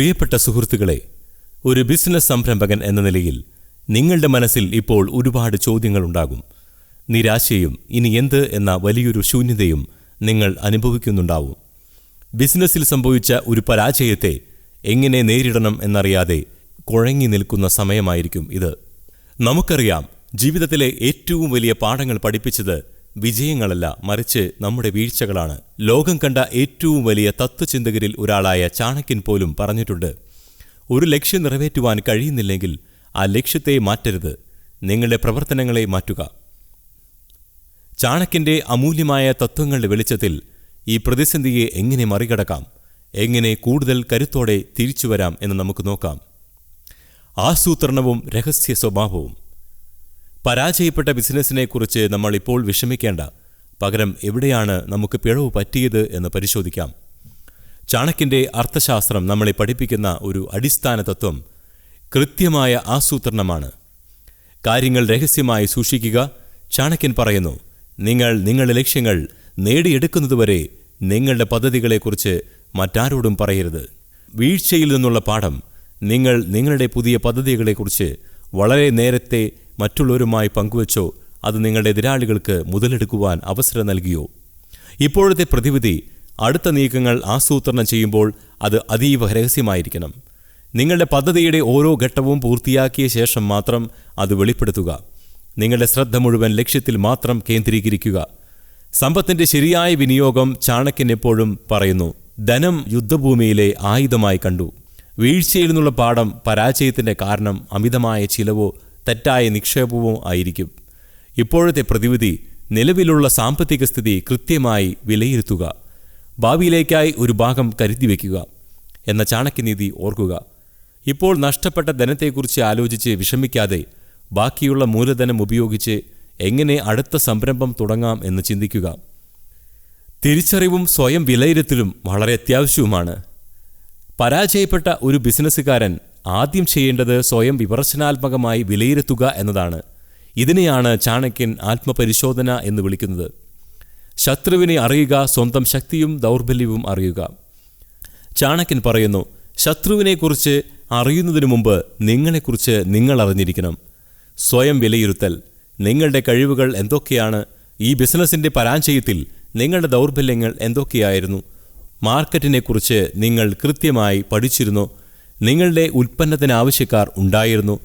പ്രിയപ്പെട്ട സുഹൃത്തുക്കളെ ഒരു ബിസിനസ് സംരംഭകൻ എന്ന നിലയിൽ നിങ്ങളുടെ മനസ്സിൽ ഇപ്പോൾ ഒരുപാട് ചോദ്യങ്ങളുണ്ടാകും. നിരാശയും ഇനി എന്ത് എന്ന വലിയൊരു ശൂന്യതയും നിങ്ങൾ അനുഭവിക്കുന്നുണ്ടാവും. ബിസിനസ്സിൽ സംഭവിച്ച ഒരു പരാജയത്തെ എങ്ങനെ നേരിടണം എന്നറിയാതെ കുഴങ്ങി നിൽക്കുന്ന സമയമായിരിക്കും ഇത്. നമുക്കറിയാം ജീവിതത്തിലെ ഏറ്റവും വലിയ പാഠങ്ങൾ പഠിപ്പിച്ചത് വിജയങ്ങളല്ല മറിച്ച് നമ്മുടെ വീഴ്ചകളാണ്. ലോകം കണ്ട ഏറ്റവും വലിയ തത്വചിന്തകരിൽ ഒരാളായ ചാണക്യൻ പോലും പറഞ്ഞിട്ടുണ്ട് ഒരു ലക്ഷ്യം നിറവേറ്റുവാൻ കഴിയുന്നില്ലെങ്കിൽ ആ ലക്ഷ്യത്തെ മാറ്റരുത് നിങ്ങളുടെ പ്രവർത്തനങ്ങളെ മാറ്റുക. ചാണക്യന്റെ അമൂല്യമായ തത്വങ്ങളുടെ വെളിച്ചത്തിൽ ഈ പ്രതിസന്ധിയെ എങ്ങനെ മറികടക്കാം എങ്ങനെ കൂടുതൽ കരുത്തോടെ തിരിച്ചുവരാം എന്ന് നമുക്ക് നോക്കാം. ആസൂത്രണവും രഹസ്യ സ്വഭാവവും. പരാജയപ്പെട്ട ബിസിനസ്സിനെക്കുറിച്ച് നമ്മൾ ഇപ്പോൾ വിഷമിക്കേണ്ട. പകരം എവിടെയാണ് നമുക്ക് പിഴവ് പറ്റിയത് എന്ന് പരിശോധിക്കാം. ചാണക്കിന്റെ അർത്ഥശാസ്ത്രം നമ്മളെ പഠിപ്പിക്കുന്ന ഒരു അടിസ്ഥാന തത്വം കൃത്യമായ ആസൂത്രണമാണ്. കാര്യങ്ങൾ രഹസ്യമായി സൂക്ഷിക്കുക ചാണക്യൻ പറയുന്നു നിങ്ങൾ നിങ്ങളുടെ ലക്ഷ്യങ്ങൾ നേടിയെടുക്കുന്നതുവരെ നിങ്ങളുടെ പദ്ധതികളെക്കുറിച്ച് മറ്റാരോടും പറയരുത്. വീഴ്ചയിൽ നിന്നുള്ള പാഠം നിങ്ങൾ നിങ്ങളുടെ പുതിയ പദ്ധതികളെക്കുറിച്ച് വളരെ നേരത്തെ മറ്റുള്ളവരുമായി പങ്കുവച്ചോ അത് നിങ്ങളുടെ എതിരാളികൾക്ക് മുതലെടുക്കുവാൻ അവസരം നൽകിയോ? ഇപ്പോഴത്തെ പ്രതിവിധി അടുത്ത നീക്കങ്ങൾ ആസൂത്രണം ചെയ്യുമ്പോൾ അത് അതീവ രഹസ്യമായിരിക്കണം. നിങ്ങളുടെ പദ്ധതിയുടെ ഓരോ ഘട്ടവും പൂർത്തിയാക്കിയ ശേഷം മാത്രം അത് വെളിപ്പെടുത്തുക. നിങ്ങളുടെ ശ്രദ്ധ മുഴുവൻ ലക്ഷ്യത്തിൽ മാത്രം കേന്ദ്രീകരിക്കുക. സമ്പത്തിന്റെ ശരിയായ വിനിയോഗം ചാണക്യൻ എപ്പോഴും പറയുന്നു ധനം യുദ്ധഭൂമിയിലെ ആയുധമായി കണ്ടു. വീഴ്ചയിൽ നിന്നുള്ള പാഠം പരാജയത്തിന്റെ കാരണം അമിതമായ ചിലവോ തെറ്റായ നിക്ഷേപവും ആയിരിക്കും. ഇപ്പോഴത്തെ പ്രതിവിധി നിലവിലുള്ള സാമ്പത്തിക സ്ഥിതി കൃത്യമായി വിലയിരുത്തുക. ഭാവിയിലേക്കായി ഒരു ഭാഗം കരുതി വയ്ക്കുക എന്ന ചാണക്യനീതി ഓർക്കുക. ഇപ്പോൾ നഷ്ടപ്പെട്ട ധനത്തെക്കുറിച്ച് ആലോചിച്ച് വിഷമിക്കാതെ ബാക്കിയുള്ള മൂലധനം ഉപയോഗിച്ച് എങ്ങനെ അടുത്ത സംരംഭം തുടങ്ങാം എന്ന് ചിന്തിക്കുക. തിരിച്ചറിവും സ്വയം വിലയിരുത്തലും വളരെ അത്യാവശ്യവുമാണ്. പരാജയപ്പെട്ട ഒരു ബിസിനസ്സുകാരൻ ആദ്യം ചെയ്യേണ്ടത് സ്വയം വിമർശനാത്മകമായി വിലയിരുത്തുക എന്നതാണ്. ഇതിനെയാണ് ചാണക്യൻ ആത്മപരിശോധന എന്ന് വിളിക്കുന്നത്. ശത്രുവിനെ അറിയുക സ്വന്തം ശക്തിയും ദൗർബല്യവും അറിയുക. ചാണക്യൻ പറയുന്നു ശത്രുവിനെക്കുറിച്ച് അറിയുന്നതിനു മുമ്പ് നിങ്ങളെക്കുറിച്ച് നിങ്ങൾ അറിഞ്ഞിരിക്കണം. സ്വയം വിലയിരുത്തൽ നിങ്ങളുടെ കഴിവുകൾ എന്തൊക്കെയാണ് ഈ ബിസിനസ്സിന്റെ പരാജയത്തിൽ നിങ്ങളുടെ ദൗർബല്യങ്ങൾ എന്തൊക്കെയായിരുന്നു മാർക്കറ്റിനെക്കുറിച്ച് നിങ്ങൾ കൃത്യമായി പഠിച്ചിരുന്നോ നിങ്ങളുടെ ഉൽപ്പന്നത്തിന് ആവശ്യക്കാർ ഉണ്ടായിരുന്നു.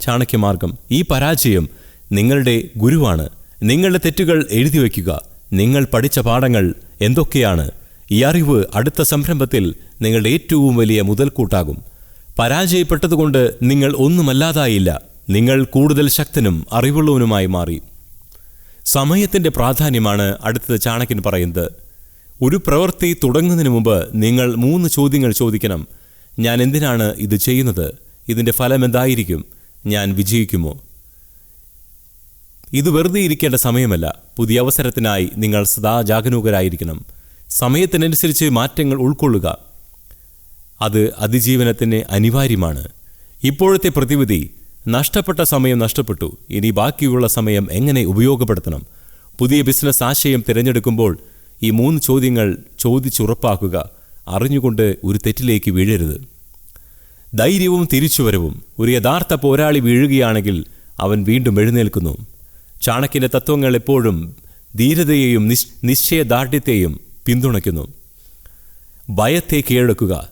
ചാണക്യമാർഗം. ഈ പരാജയം നിങ്ങളുടെ ഗുരുവാണ്. നിങ്ങളുടെ തെറ്റുകൾ എഴുതി വയ്ക്കുക. നിങ്ങൾ പഠിച്ച പാഠങ്ങൾ എന്തൊക്കെയാണ്? ഈ അറിവ് അടുത്ത സംരംഭത്തിൽ നിങ്ങളുടെ ഏറ്റവും വലിയ മുതൽക്കൂട്ടാകും. പരാജയപ്പെട്ടതുകൊണ്ട് നിങ്ങൾ ഒന്നുമല്ലാതായില്ല. നിങ്ങൾ കൂടുതൽ ശക്തനും അറിവുള്ളവനുമായി മാറി. സമയത്തിന്റെ പ്രാധാന്യമാണ് അടുത്തത് ചാണക്യൻ പറയുന്നത്. ഒരു പ്രവൃത്തി തുടങ്ങുന്നതിന് മുമ്പ് നിങ്ങൾ മൂന്ന് ചോദ്യങ്ങൾ ചോദിക്കണം. ഞാൻ എന്തിനാണ് ഇത് ചെയ്യുന്നത്? ഇതിന്റെ ഫലം എന്തായിരിക്കും? ഞാൻ വിജയിക്കുമോ? ഇത് വെറുതെ ഇരിക്കേണ്ട സമയമല്ല. പുതിയ അവസരത്തിനായി നിങ്ങൾ സദാ ജാഗരൂകരായിരിക്കണം. സമയത്തിനനുസരിച്ച് മാറ്റങ്ങൾ ഉൾക്കൊള്ളുക. അത് അതിജീവനത്തിന് അനിവാര്യമാണ്. ഇപ്പോഴത്തെ പ്രതിവിധി നഷ്ടപ്പെട്ട സമയം നഷ്ടപ്പെട്ടു. ഇനി ബാക്കിയുള്ള സമയം എങ്ങനെ ഉപയോഗപ്പെടുത്തണം? പുതിയ ബിസിനസ് ആശയം തിരഞ്ഞെടുക്കുമ്പോൾ ഈ മൂന്ന് ചോദ്യങ്ങൾ ചോദിച്ചുറപ്പാക്കുക. അറിഞ്ഞുകൊണ്ട് ഒരു തെറ്റിലേക്ക് വീഴരുത്. ധൈര്യവും തിരിച്ചുവരവും. ഒരു യഥാർത്ഥ പോരാളി വീഴുകയാണെങ്കിൽ അവൻ വീണ്ടും എഴുന്നേൽക്കുന്നു. ചാണക്കിന്റെ തത്വങ്ങൾ എപ്പോഴും ധീരതയെയും നിശ് നിശ്ചയദാർഢ്യത്തെയും പിന്തുണയ്ക്കുന്നു. ഭയത്തെ കീഴടക്കുക.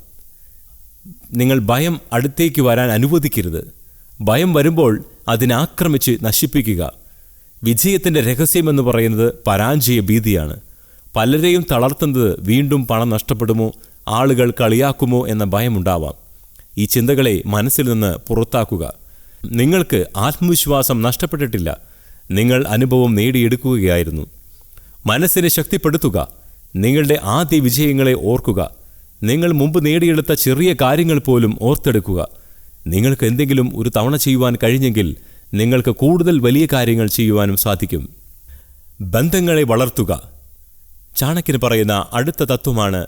നിങ്ങൾ ഭയം അടുത്തേക്ക് വരാൻ അനുവദിക്കരുത്. ഭയം വരുമ്പോൾ അതിനാക്രമിച്ച് നശിപ്പിക്കുക. വിജയത്തിന്റെ രഹസ്യമെന്ന് പറയുന്നത് പരാജയ ഭീതിയാണ്. പലരെയും തളർത്തുന്നത് വീണ്ടും പണം നഷ്ടപ്പെടുമോ? ആളുകൾ കളിയാക്കുമോ എന്ന ഭയമുണ്ടാവാം. ഈ ചിന്തകളെ മനസ്സിൽ നിന്ന് പുറത്താക്കുക. നിങ്ങൾക്ക് ആത്മവിശ്വാസം നഷ്ടപ്പെട്ടിട്ടില്ല. നിങ്ങൾ അനുഭവം നേടിയെടുക്കുകയായിരുന്നു. മനസ്സിനെ ശക്തിപ്പെടുത്തുക. നിങ്ങളുടെ ആദ്യ വിജയങ്ങളെ ഓർക്കുക. നിങ്ങൾ മുമ്പ് നേടിയെടുത്ത ചെറിയ കാര്യങ്ങൾ പോലും ഓർത്തെടുക്കുക. നിങ്ങൾക്ക് എന്തെങ്കിലും ഒരു തവണ ചെയ്യുവാൻ കഴിഞ്ഞെങ്കിൽ നിങ്ങൾക്ക് കൂടുതൽ വലിയ കാര്യങ്ങൾ ചെയ്യുവാനും സാധിക്കും. ബന്ധങ്ങളെ വളർത്തുക. ചാണക്യന് പറയുന്ന അടുത്ത തത്വമാണ്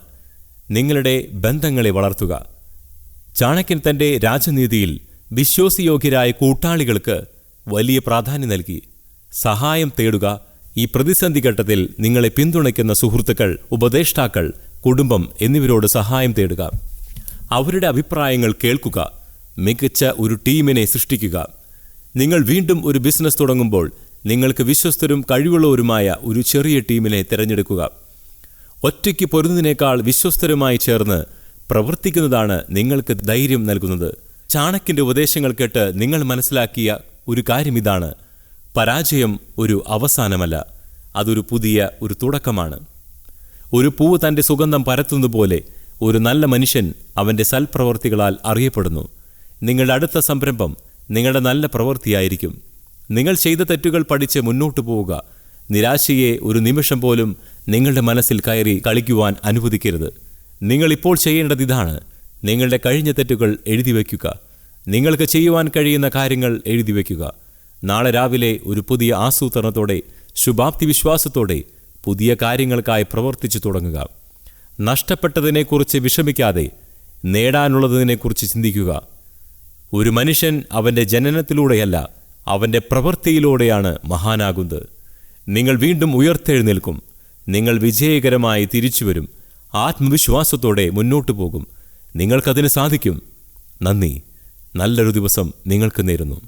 നിങ്ങളുടെ ബന്ധങ്ങളെ വളർത്തുക. ചാണക്യൻ തന്റെ രാജനീതിയിൽ വിശ്വാസയോഗ്യരായ കൂട്ടാളികൾക്ക് വലിയ പ്രാധാന്യം നൽകി. സഹായം തേടുക ഈ പ്രതിസന്ധി ഘട്ടത്തിൽ നിങ്ങളെ പിന്തുണയ്ക്കുന്ന സുഹൃത്തുക്കൾ ഉപദേഷ്ടാക്കൾ കുടുംബം എന്നിവരോട് സഹായം തേടുക. അവരുടെ അഭിപ്രായങ്ങൾ കേൾക്കുക. മികച്ച ഒരു ടീമിനെ സൃഷ്ടിക്കുക. നിങ്ങൾ വീണ്ടും ഒരു ബിസിനസ് തുടങ്ങുമ്പോൾ നിങ്ങൾക്ക് വിശ്വസ്തരും കഴിവുള്ളവരുമായ ഒരു ചെറിയ ടീമിനെ തിരഞ്ഞെടുക്കുക. ഒറ്റയ്ക്ക് പൊരുന്നതിനേക്കാൾ വിശ്വസ്തരുമായി ചേർന്ന് പ്രവർത്തിക്കുന്നതാണ് നിങ്ങൾക്ക് ധൈര്യം നൽകുന്നത്. ചാണക്കിന്റെ ഉപദേശങ്ങൾ കേട്ട് നിങ്ങൾ മനസ്സിലാക്കിയ ഒരു കാര്യം ഇതാണ്. പരാജയം ഒരു അവസാനമല്ല അതൊരു പുതിയ ഒരു തുടക്കമാണ്. ഒരു പൂവ് തന്റെ സുഗന്ധം പരത്തുന്നതുപോലെ ഒരു നല്ല മനുഷ്യൻ അവന്റെ സൽപ്രവർത്തികളാൽ അറിയപ്പെടുന്നു. നിങ്ങളുടെ അടുത്ത സംരംഭം നിങ്ങളുടെ നല്ല പ്രവൃത്തിയായിരിക്കും. നിങ്ങൾ ചെയ്ത തെറ്റുകൾ പഠിച്ച് മുന്നോട്ടു പോവുക. നിരാശയെ ഒരു നിമിഷം പോലും നിങ്ങളുടെ മനസ്സിൽ കയറി കളിക്കുവാൻ അനുവദിക്കരുത്. നിങ്ങൾ ഇപ്പോൾ ചെയ്യേണ്ടത് ഇതാണ്. നിങ്ങളുടെ കഴിഞ്ഞ തെറ്റുകൾ എഴുതി വയ്ക്കുക. നിങ്ങൾക്ക് ചെയ്യുവാൻ കഴിയുന്ന കാര്യങ്ങൾ എഴുതി വയ്ക്കുക. നാളെ രാവിലെ ഒരു പുതിയ ആസൂത്രണത്തോടെ ശുഭാപ്തി വിശ്വാസത്തോടെ പുതിയ കാര്യങ്ങൾക്കായി പ്രവർത്തിച്ചു തുടങ്ങുക. നഷ്ടപ്പെട്ടതിനെക്കുറിച്ച് വിഷമിക്കാതെ നേടാനുള്ളതിനെക്കുറിച്ച് ചിന്തിക്കുക. ഒരു മനുഷ്യൻ അവന്റെ ജനനത്തിലൂടെയല്ല അവന്റെ പ്രവൃത്തിയിലൂടെയാണ് മഹാനാകുന്നത്. നിങ്ങൾ വീണ്ടും ഉയർത്തെഴുന്നേൽക്കും. നിങ്ങൾ വിജയകരമായി തിരിച്ചുവരും. ആത്മവിശ്വാസത്തോടെ മുന്നോട്ടു പോകും. നിങ്ങൾക്കതിന് സാധിക്കും. നന്ദി. നല്ലൊരു ദിവസം നിങ്ങൾക്ക് നേരുന്നു.